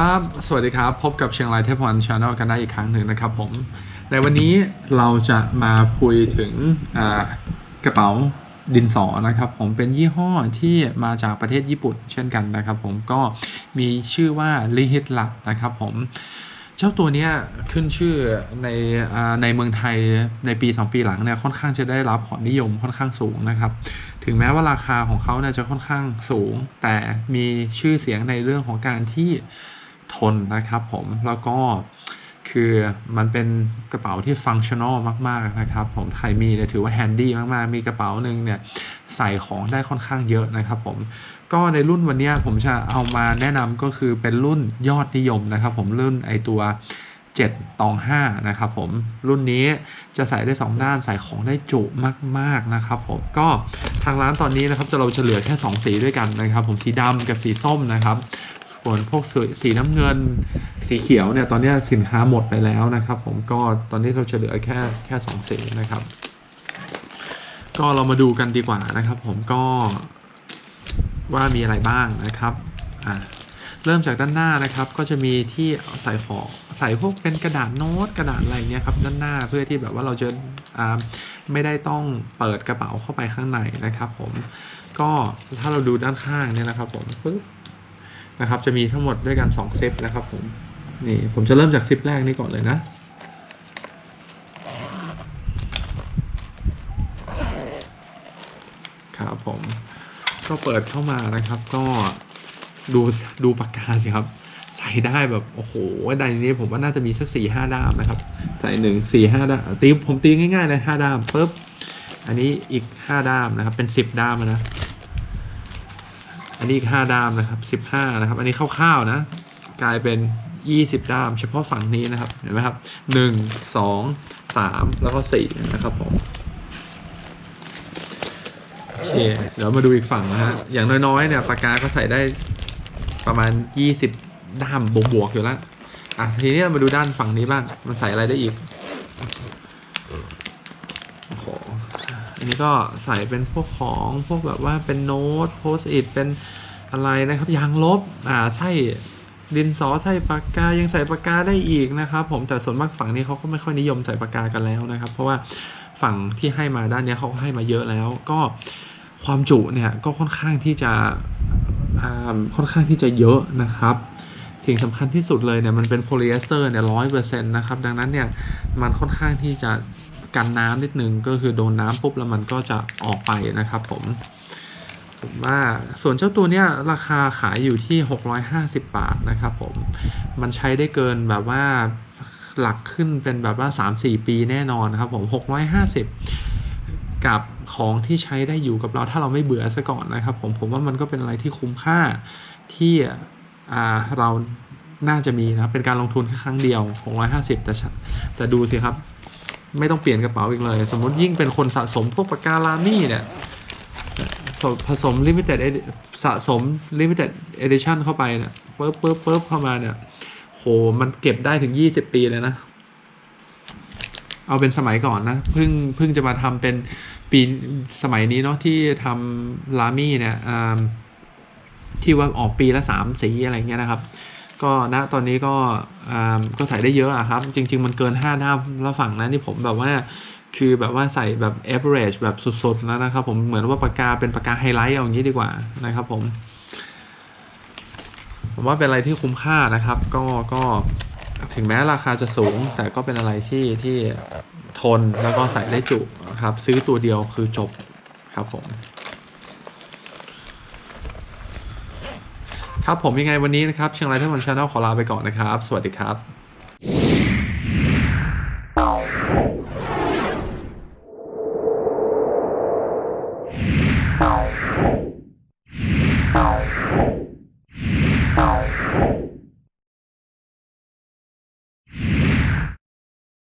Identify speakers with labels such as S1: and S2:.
S1: ครับ สวัสดีครับ พบกับเชียงรายเทพวันชาแนลกันได้อีกครั้งหนึ่งนะครับผม ในวันนี้เราจะมาคุยถึงกระเป๋าดินสอนะครับผมเป็นยี่ห้อที่มาจากประเทศญี่ปุ่นเช่นกันนะครับผมก็มีชื่อว่าลิฮิตลับนะครับผมเจ้าตัวเนี้ยขึ้นชื่อในอในเมืองไทยในปี 2 ปีหลังเนี่ยค่อนข้างจะได้รับความนิยมค่อนข้างสูงนะครับ ถึงแม้ว่าราคาของเขาเนี่ยจะค่อนข้างสูง แต่มีชื่อเสียงในเรื่องของการที่ ทนนะครับผมแล้วก็คือมันเป็นกระเป๋าที่ฟังชั่นอลมาก ๆ นะครับ ผมใครมีเนี่ยถือว่าแฮนดี้มาก ๆ มีกระเป๋าหนึ่งเนี่ยใส่ของได้ค่อนข้างเยอะนะครับผมก็ในรุ่นวันนี้ผมจะเอามาแนะนำก็คือเป็นรุ่นยอดนิยมนะครับ ผมรุ่นไอตัว7ตอง5นะครับผมรุ่นนี้จะใส่ได้ 2 ด้านใส่ของได้จุมากๆนะครับผมก็ทางร้านตอนนี้นะครับจะเราจะเหลือแค่ 2 สีด้วยกันนะครับ ผมสีดำกับสีส้มนะครับ ส่วนพวกสีสีน้ำเงิน สีเขียวเนี่ยตอนนี้สินค้าหมดไปแล้วนะครับ ผมก็ตอนนี้เราจะเหลือแค่แค่สองสีนะครับ ก็เรามาดูกันดีกว่านะครับ ผมก็ว่ามีอะไรบ้างนะครับอ่าเริ่มจากด้านหน้านะครับ ก็จะมีที่ใส่ของใส่พวกเป็นกระดาษโน้ตกระดาษอะไรเงี้ยครับด้านหน้าเพื่อที่แบบว่าเราจะอ่าไม่ได้ต้องเปิดกระเป๋าเข้าไปข้างในนะครับ ผมก็ถ้าเราดูด้านข้างเนี่ยนะครับ ผมปึ๊บ นะครับ จะมีทั้งหมดด้วยกัน2ซิปนะครับผมนี่ผมจะเริ่มจากซิปแรกนี้ก่อนเลยนะครับผมก็เปิดเข้ามานะครับ ก็ดูดูปากกาสิครับ ใส่ได้แบบโอ้โหใดนี้ผมว่าน่าจะมีสักสี่ห้าด้ามนะครับ ใส่หนึ่งสี่ห้าด้ามตีผมตีง่ายๆเลยห้าด้ามปุ๊บอันนี้อีกห้าด้ามนะครับ เป็นสิบด้ามนะ อันนี้อีกห้าด้ามนะครับสิบห้านะครับ อันนี้คร่าวๆนะ กลายเป็นยี่สิบด้าม เฉพาะฝั่งนี้นะครับ เห็นไหมครับหนึ่งสองสามแล้วก็สี่นะครับผมโอเคเดี๋ยวมาดูอีกฝั่งนะฮะ อย่างน้อยๆเนี่ยปากกาก็ใส่ได้ประมาณ20ด้ามบวกๆอยู่แล้ว อะทีนี้มาดูด้านฝั่งนี้บ้าง มันใส่อะไรได้อีก อันนี้ก็ใส่เป็นพวกของพวกแบบว่าเป็นโน้ตโพสต์อิทเป็นอะไรนะครับยางลบอ่าใช่ดินสอใส่ปากกายังใส่ปากกาได้อีกนะครับผมแต่ส่วนมากฝั่งนี้เขาก็ไม่ค่อยนิยมใส่ปากกากันแล้วนะครับ เพราะว่าฝั่งที่ให้มาด้านนี้เขาก็ให้มาเยอะแล้ว ก็ความจุเนี่ยก็ค่อนข้างที่จะค่อนข้างที่จะเยอะนะครับสิ่งสำคัญที่สุดเลยเนี่ยมันเป็นโพลีเอสเตอร์เนี่ยร้อยเปอร์เซ็นต์นะครับดังนั้นเนี่ยมันค่อนข้างที่จะ กันน้ำนิดนึงก็คือโดนน้ำปุ๊บแล้วมันก็จะออกไปนะครับผมผมว่าส่วนเจ้าตัวเนี้ยราคาขายอยู่ที่ 650 บาทนะครับผมมันใช้ได้เกินแบบว่าหลักขึ้นเป็นแบบว่า 3-4 ปีแน่นอนนะครับผม 650 กับของที่ใช้ได้อยู่กับเราถ้าเราไม่เบื่อซะก่อนนะครับผมผมว่ามันก็เป็นอะไรที่คุ้มค่าที่เราน่าจะมีนะครับเป็นการลงทุนแค่ครั้งเดียว 650 แต่แต่ดูสิครับ ไม่ต้องเปลี่ยนกระเป๋าอีกเลย สมมติยิ่งเป็นคนสะสมพวกปากกาลามี่เนี่ยผสม limited สะสม limited edition เข้าไปเนี่ยปึ๊บปึ๊บปึ๊บเข้ามาเนี่ยโหมันเก็บได้ถึง 20 ปีเลยนะ เอาเป็นสมัยก่อนนะเพิ่งเพิ่งจะมาทำเป็นปีสมัยนี้เนาะที่ทำลามี่เนี่ยที่ว่าออกปีละสามสีอะไรเงี้ยนะครับ ก็ณตอนนี้ก็ก็ใส่ได้เยอะอะครับ จริง ๆ มันเกิน5ด้าล้วฝั่งนั้นที่ผมแบบว่าคือแบบว่าใส่แบบ average แบบสุดๆแล้วนะครับผมเหมือนว่าปากกาเป็นปากกาไฮไลท์เอาอย่างนี้ดีกว่านะครับผมผมว่าเป็นอะไรที่คุ้มค่านะครับ ก็ก็ถึงแม้ราคาจะสูง แต่ก็เป็นอะไรที่ที่ทนแล้วก็ใส่ได้จุนะครับ ซื้อตัวเดียวคือจบครับผม ครับผมยังไงวันนี้นะครับเชียงรายเทควันชาแนลขอลาไปก่อนนะครับ สวัสดีครับ